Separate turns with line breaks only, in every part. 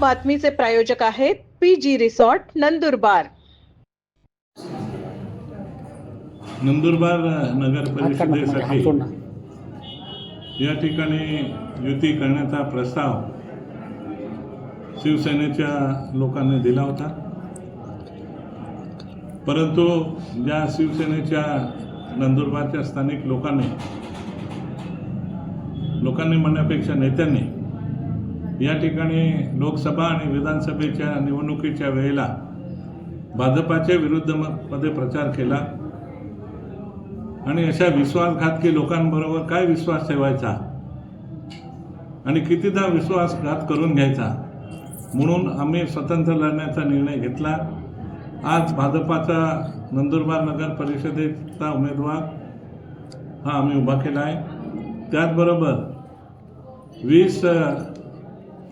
बातमीचे प्रायोजक आहेत P G resort Nandurbar
Nandurbar नगर परिषदेसाठी. या ठिकाणी युती करण्याचा प्रस्ताव शिवसेनेच्या लोकांनी दिला होता परंतु ज्या शिवसेनेच्या नंदुरबारच्या स्थानिक लोकांनी लोकांनी म्हणण्यापेक्षा नेत्यांनी या ठिकाणी लोकसभा आणि विधानसभेच्या निवडणुकीच्या वेळेला भाजपाच्या विरुद्ध म- मध्ये प्रचार केला. आणि अशा विश्वासघातकी लोकांबरोबर काय विश्वास ठेवायचा? आणि कितीदा विश्वासघात करून घ्यायचा? म्हणून आम्ही स्वतंत्र लढण्याचा निर्णय घेतला. आज भाजपाचा नंदुरबार नगर परिषदेचा उमेदवार हा आम्ही उभा केला आहे त्याचबरोबर वीस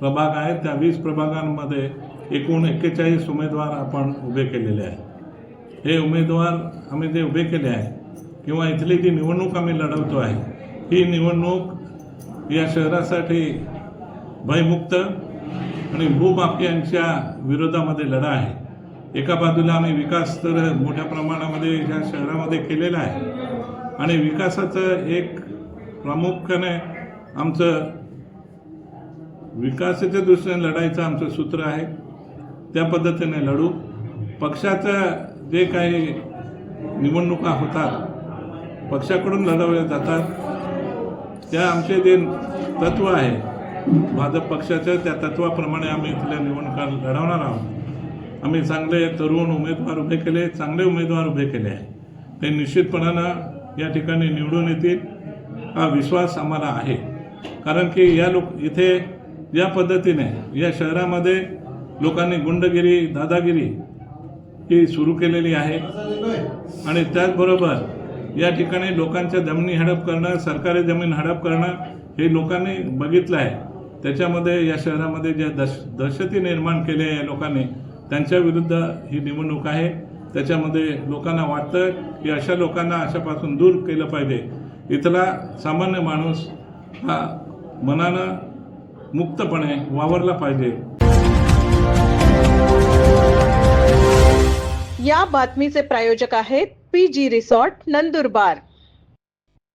प्रभाग आहेत त्या वीस प्रभागांमध्ये एकूण एक्केचाळीस उमेदवार आपण उभे केलेले आहेत. हे उमेदवार आम्ही जे उभे केले आहे किंवा इथली जी निवडणूक आम्ही लढवतो आहे ही निवडणूक या शहरासाठी भयमुक्त आणि भूमाफियांच्या विरोधामध्ये लढा आहे. एका बाजूला आम्ही विकास तर मोठ्या प्रमाणामध्ये या शहरामध्ये केलेला आहे आणि विकासाचं एक प्रामुख्याने आमचं विकासाच्या दृष्टीने लढायचं आमचं सूत्र आहे. त्या पद्धतीने लढू. पक्षाचं जे काही निवडणुका होतात पक्षाकडून लढवल्या जातात. त्या आमचे जे तत्व आहे भाजप पक्षाचं त्या तत्वाप्रमाणे आम्ही इथल्या निवडणुका लढवणार आहोत. आम्ही चांगले तरुण उमेदवार उभे केले चांगले उमेदवार उभे केले आहे. ते निश्चितपणानं या ठिकाणी निवडून येतील हा विश्वास आम्हाला आहे. कारण की या लोक इथे या पद्धतीने या शहरामध्ये लोकांनी गुंडगिरी दादागिरी ही सुरू केलेली आहे. आणि त्याचबरोबर या ठिकाणी लोकांच्या जमिनी हडप करणं सरकारी जमीन हडप करणं हे लोकांनी बघितलं आहे. त्याच्यामध्ये या शहरामध्ये ज्या दश दहशती निर्माण केल्या आहे या लोकांनी त्यांच्या विरुद्ध ही निवडणूक आहे. त्याच्यामध्ये लोकांना वाटतं की अशा लोकांना अशापासून दूर केलं पाहिजे. इथला सामान्य माणूस हा मनानं मुक्तपणे वावरला पाहिजे.
या बातमीचे प्रायोजक आहेत पी जी रिसॉर्ट नंदुरबार.